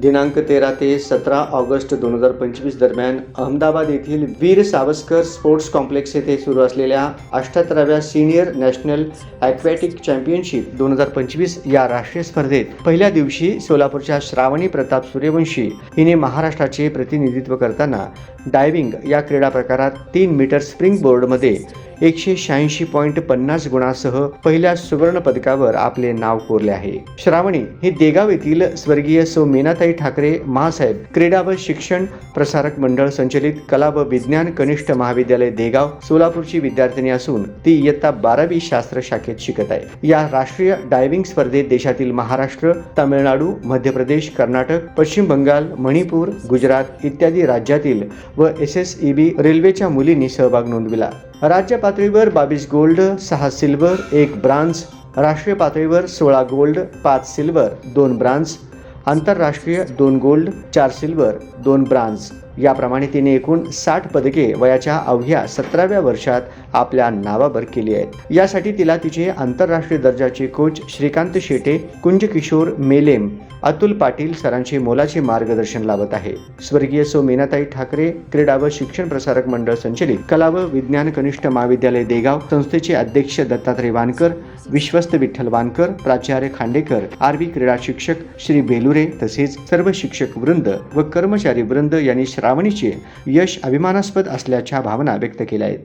दिनांक तेरा ते सतरा ऑगस्ट दोन हजार पंचवीस दरम्यान अहमदाबाद येथील वीर सावस्कर स्पोर्ट्स कॉम्प्लेक्स येथे सुरू असलेल्या अठ्याहत्तराव्या सिनियर नॅशनल ॲक्वॅटिक चॅम्पियनशिप दोन हजार पंचवीस या राष्ट्रीय स्पर्धेत पहिल्या दिवशी सोलापूरच्या श्रावणी प्रताप सूर्यवंशी हिने महाराष्ट्राचे प्रतिनिधित्व करताना डायव्हिंग या क्रीडा प्रकारात तीन मीटर स्प्रिंग बोर्डमध्ये एकशे शहाऐंशी पॉईंट पन्नास गुणासह पहिल्या सुवर्ण पदकावर आपले नाव कोरले आहे. श्रावणी हे देगाव येथील स्वर्गीय सौ मेनाताई ठाकरे महासाहेब क्रीडा व शिक्षण प्रसारक मंडळ संचलित कला व विज्ञान कनिष्ठ महाविद्यालय देगाव सोलापूरची विद्यार्थिनी असून ती इयत्ता बारावी शास्त्र शाखेत शिकत आहे. या राष्ट्रीय डायव्हिंग स्पर्धेत देशातील महाराष्ट्र तामिळनाडू मध्य प्रदेश कर्नाटक पश्चिम बंगाल मणिपूर गुजरात इत्यादी राज्यातील व एस एस ई बी रेल्वेच्या मुलींनी सहभाग नोंदविला. राज्य पातळीवर बावीस गोल्ड सहा सिल्वर एक ब्रांझ. राष्ट्रीय पातळीवर सोळा गोल्ड पाच सिल्वर दोन ब्रांझ. आंतरराष्ट्रीय दोन गोल्ड चार सिल्वर दोन ब्रांझ. याप्रमाणे तिने एकूण साठ पदके वयाच्या अवघ्या सतराव्या वर्षात आपल्या नावावर केली आहेत. यासाठी तिला तिचे आंतरराष्ट्रीय दर्जाचे कोच श्रीकांत शेटे कुंज किशोर मेलेम अतुल पाटील सरांचे मोलाचे मार्गदर्शन लावत आहे. स्वर्गीय सो मेनाताई ठाकरे क्रीडा व शिक्षण प्रसारक मंडळ संचलित कला व विज्ञान कनिष्ठ महाविद्यालय देगाव संस्थेचे अध्यक्ष दत्तात्रय वानकर विश्वस्त विठ्ठल वानकर प्राचार्य खांडेकर आरबी क्रीडा शिक्षक श्री बेलुरे तसेच सर्व शिक्षक वृंद व कर्मचारी वृंद यांनी श्रा श्रावणीचे यश अभिमानास्पद असल्याच्या भावना व्यक्त केल्या आहेत.